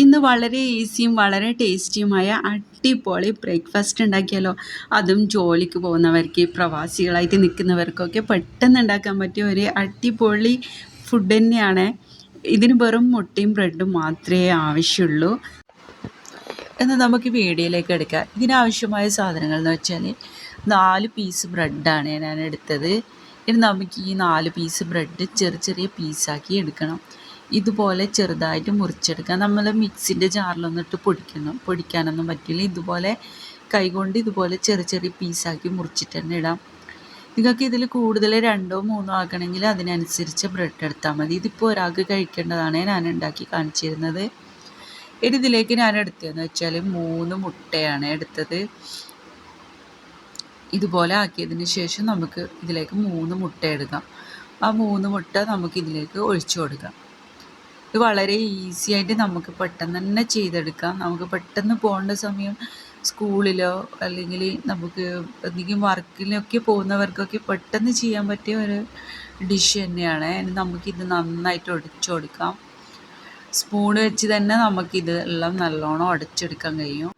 ഇന്ന് വളരെ ഈസിയും വളരെ ടേസ്റ്റിയുമായ അടിപൊളി ബ്രേക്ക്ഫാസ്റ്റ് ഉണ്ടാക്കിയാലോ? അതും ജോലിക്ക് പോകുന്നവർക്ക് പ്രവാസികളായിട്ട് നിൽക്കുന്നവർക്കൊക്കെ പെട്ടെന്ന് ഉണ്ടാക്കാൻ പറ്റിയ ഒരു അടിപൊളി ഫുഡ് തന്നെയാണ്. ഇതിന് വെറും മുട്ടയും ബ്രെഡും മാത്രമേ ആവശ്യമുള്ളൂ. എന്ന് നമുക്ക് വീഡിയോയിലേക്ക് എടുക്കാം. ഇതിനാവശ്യമായ സാധനങ്ങൾ എന്ന് വെച്ചാൽ നാല് പീസ് ബ്രെഡാണ് ഞാൻ എടുത്തത്. ഇനി നമുക്ക് ഈ നാല് പീസ് ബ്രെഡ് ചെറിയ ചെറിയ പീസാക്കി എടുക്കണം. ഇതുപോലെ ചെറുതായിട്ട് മുറിച്ചെടുക്കുക. നമ്മൾ മിക്സിന്റെ ജാറിലൊന്നിട്ട് പൊടിക്കണം. പൊടിക്കാനൊന്നും പറ്റില്ല. ഇതുപോലെ കൈകൊണ്ട് ഇതുപോലെ ചെറിയ ചെറിയ പീസാക്കി മുറിച്ചിട്ട് തന്നെ ഇടാം. നിങ്ങൾക്ക് ഇതിൽ കൂടുതൽ രണ്ടോ മൂന്നോ ആക്കണമെങ്കിൽ അതിനനുസരിച്ച് ബ്രെഡ് എടുത്താൽ മതി. ഇതിപ്പോൾ ഒരാൾക്ക് കഴിക്കേണ്ടതാണ് ഞാൻ ഉണ്ടാക്കി കാണിച്ചിരുന്നത്. ഇനി ഇതിലേക്ക് ഞാൻ എടുത്തതെന്ന് വെച്ചാൽ മൂന്ന് മുട്ടയാണ് എടുത്തത്. ഇതുപോലെ ആക്കിയതിന് ശേഷം നമുക്ക് ഇതിലേക്ക് മൂന്ന് മുട്ട എടുക്കാം. ആ മൂന്ന് മുട്ട നമുക്ക് ഇതിലേക്ക് ഒഴിച്ചു കൊടുക്കാം. ഇത് വളരെ ഈസി ആയിട്ട് നമുക്ക് പെട്ടെന്ന് തന്നെ ചെയ്തെടുക്കാം. നമുക്ക് പെട്ടെന്ന് പോകേണ്ട സമയം സ്കൂളിലോ അല്ലെങ്കിൽ നമുക്ക് എന്തെങ്കിലും വർക്കിലൊക്കെ പോകുന്നവർക്കൊക്കെ പെട്ടെന്ന് ചെയ്യാൻ പറ്റിയ ഒരു ഡിഷ് തന്നെയാണ്. നമുക്കിത് നന്നായിട്ട് ഒടിച്ചു കൊടുക്കാം. സ്പൂൺ വെച്ച് തന്നെ നമുക്കിത് എല്ലാം നല്ലോണം ഉടച്ചെടുക്കാൻ കഴിയും.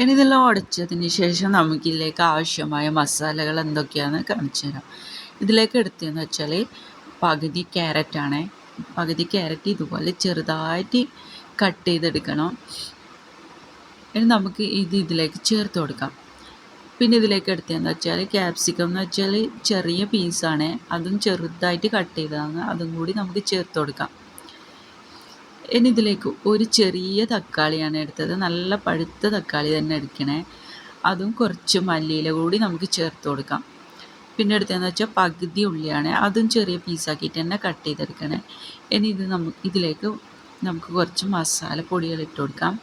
ഇനി ഇതെല്ലാം ഉടച്ചതിന് ശേഷം നമുക്കിതിലേക്ക് ആവശ്യമായ മസാലകൾ എന്തൊക്കെയാണെന്ന് കാണിച്ചു തരാം ഇതിലേക്ക് എടുത്തതെന്ന് വെച്ചാൽ പകുതി ക്യാരറ്റാണ്. പകുതി ക്യാരറ്റ് ഇതുപോലെ ചെറുതായിട്ട് കട്ട് ചെയ്തെടുക്കണം. ഇനി നമുക്ക് ഇത് ഇതിലേക്ക് ചേർത്ത് കൊടുക്കാം. പിന്നെ ഇതിലേക്ക് എടുത്തതെന്ന് വെച്ചാൽ ക്യാപ്സിക്കം എന്ന് വെച്ചാൽ ചെറിയ പീസാണ് അതും ചെറുതായിട്ട് കട്ട് ചെയ്തതാണ്. അതും കൂടി നമുക്ക് ചേർത്ത് കൊടുക്കാം. ഇനി ഇതിലേക്ക് ഒരു ചെറിയ തക്കാളിയാണ് എടുത്തത്. നല്ല പഴുത്ത തക്കാളി തന്നെ എടുക്കണേ. അതും കുറച്ച് മല്ലിയില കൂടി നമുക്ക് ചേർത്ത് കൊടുക്കാം. പിന്നെ എടുത്തതെന്ന് വെച്ചാൽ പകുതി ഉള്ളിയാണ്. അതും ചെറിയ പീസാക്കിയിട്ട് തന്നെ കട്ട് ചെയ്തെടുക്കണേ. ഇനി ഇത് നമുക്ക് ഇതിലേക്ക് നമുക്ക് കുറച്ച് മസാല പൊടികൾ ഇട്ട് കൊടുക്കാം.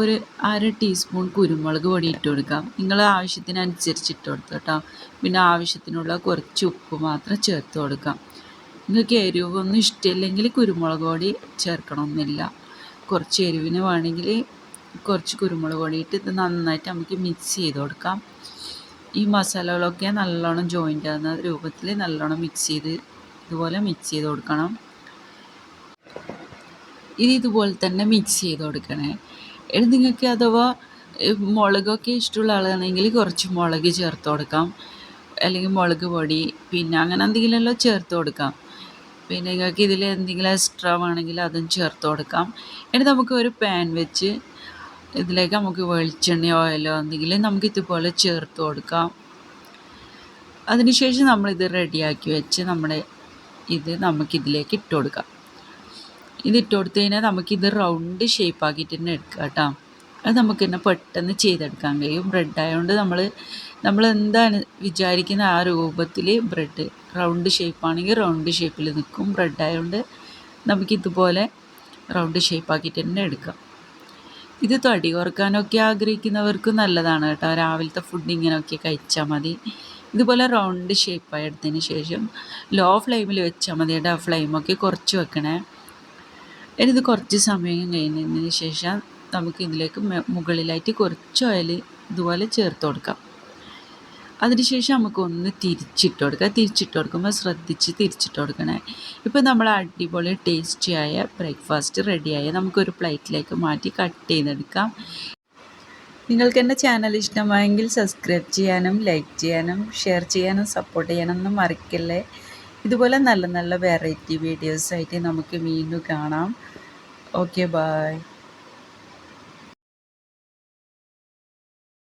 ഒരു അര ടീസ്പൂൺ കുരുമുളക് പൊടി ഇട്ട് കൊടുക്കാം. നിങ്ങൾ ആവശ്യത്തിനനുസരിച്ച് ഇട്ട് കൊടുത്തു കേട്ടോ. പിന്നെ ആവശ്യത്തിനുള്ള കുറച്ച് ഉപ്പ് മാത്രം ചേർത്ത് കൊടുക്കാം. നിങ്ങൾക്ക് എരിവൊന്നും ഇഷ്ടമില്ലെങ്കിൽ കുരുമുളക് പൊടി ചേർക്കണമെന്നില്ല കുറച്ച് എരിവിന് വേണമെങ്കിൽ കുറച്ച് കുരുമുളക് പൊടി ഇട്ട് ഇത് നന്നായിട്ട് നമുക്ക് മിക്സ് ചെയ്ത് കൊടുക്കാം. ഈ മസാലകളൊക്കെ നല്ലോണം ജോയിന്റ് ആകുന്ന രൂപത്തിൽ നല്ലോണം മിക്സ് ചെയ്ത് ഇതുപോലെ മിക്സ് ചെയ്ത് കൊടുക്കണം. ഇത് ഇതുപോലെ തന്നെ മിക്സ് ചെയ്ത് കൊടുക്കണേ. ഇനി നിങ്ങൾക്ക് അഥവാ മുളകൊക്കെ ഇഷ്ടമുള്ള ആളാണെങ്കിൽ കുറച്ച് മുളക് ചേർത്ത് കൊടുക്കാം. അല്ലെങ്കിൽ മുളക് പൊടി പിന്നെ അങ്ങനെ എന്തെങ്കിലുമെല്ലാം ചേർത്ത് കൊടുക്കാം. പിന്നെ നിങ്ങൾക്ക് ഇതിൽ എന്തെങ്കിലും എക്സ്ട്രാ വേണമെങ്കിൽ അതും ചേർത്ത് കൊടുക്കാം. ഇനി നമുക്ക് ഒരു പാൻ വെച്ച് ഇതിലേക്ക് നമുക്ക് വെളിച്ചെണ്ണ ഓയിലോ എന്തെങ്കിലും നമുക്ക് ഇതുപോലെ ചേർത്ത് കൊടുക്കാം. അതിനുശേഷം നമ്മളിത് റെഡിയാക്കി വെച്ച് നമ്മുടെ ഇത് നമുക്കിതിലേക്ക് ഇട്ട് കൊടുക്കാം. ഇത് ഇട്ട് കൊടുത്തു കഴിഞ്ഞാൽ നമുക്കിത് റൗണ്ട് ഷേപ്പ് ആക്കിയിട്ട് തന്നെ എടുക്കാം കേട്ടോ. അത് നമുക്ക് തന്നെ പെട്ടെന്ന് ചെയ്തെടുക്കാൻ കഴിയും. ബ്രെഡ് ആയതുകൊണ്ട് നമ്മൾ നമ്മൾ എന്താണ് വിചാരിക്കുന്ന ആ രൂപത്തിൽ ബ്രെഡ് റൗണ്ട് ഷേപ്പാണെങ്കിൽ റൗണ്ട് ഷേപ്പിൽ നിൽക്കും. ബ്രെഡ് ആയതുകൊണ്ട് നമുക്കിതുപോലെ റൗണ്ട് ഷേപ്പ് ആക്കിയിട്ട് തന്നെ എടുക്കാം. ഇത് തടി കുറക്കാനൊക്കെ ആഗ്രഹിക്കുന്നവർക്ക് നല്ലതാണ് കേട്ടോ. രാവിലത്തെ ഫുഡ് ഇങ്ങനെയൊക്കെ കഴിച്ചാൽ മതി. ഇതുപോലെ റൗണ്ട് ഷേപ്പായി എടുത്തതിന് ശേഷം ലോ ഫ്ലെയിമിൽ വെച്ചാൽ മതി കേട്ടോ ഫ്ലെയിമൊക്കെ കുറച്ച് വെക്കണേ. ഇത് കുറച്ച് സമയം കഴിഞ്ഞതിന് ശേഷം നമുക്ക് ഇതിലേക്ക് മുകളിലായിട്ട് കുറച്ച് ഓയിൽ ഇതുപോലെ ചേർത്ത് കൊടുക്കാം. അതിനുശേഷം നമുക്ക് ഒന്ന് തിരിച്ചിട്ട് കൊടുക്കുക. തിരിച്ചിട്ട് കൊടുക്കുമ്പോൾ ശ്രദ്ധിച്ച് തിരിച്ചിട്ട് കൊടുക്കണേ. ഇപ്പോൾ നമ്മൾ അടിപൊളി ടേസ്റ്റിയായ ബ്രേക്ക്ഫാസ്റ്റ് റെഡിയായ. നമുക്കൊരു പ്ലേറ്റിലേക്ക് മാറ്റി കട്ട് ചെയ്തെടുക്കാം. നിങ്ങൾക്ക് എന്റെ ചാനൽ ഇഷ്ടമായെങ്കിൽ സബ്സ്ക്രൈബ് ചെയ്യാനും ലൈക്ക് ചെയ്യാനും ഷെയർ ചെയ്യാനും സപ്പോർട്ട് ചെയ്യാനൊന്നും മറക്കല്ലേ. ഇതുപോലെ നല്ല നല്ല വെറൈറ്റി വീഡിയോസായിട്ട് നമുക്ക് വീണ്ടും കാണാം. Okay bye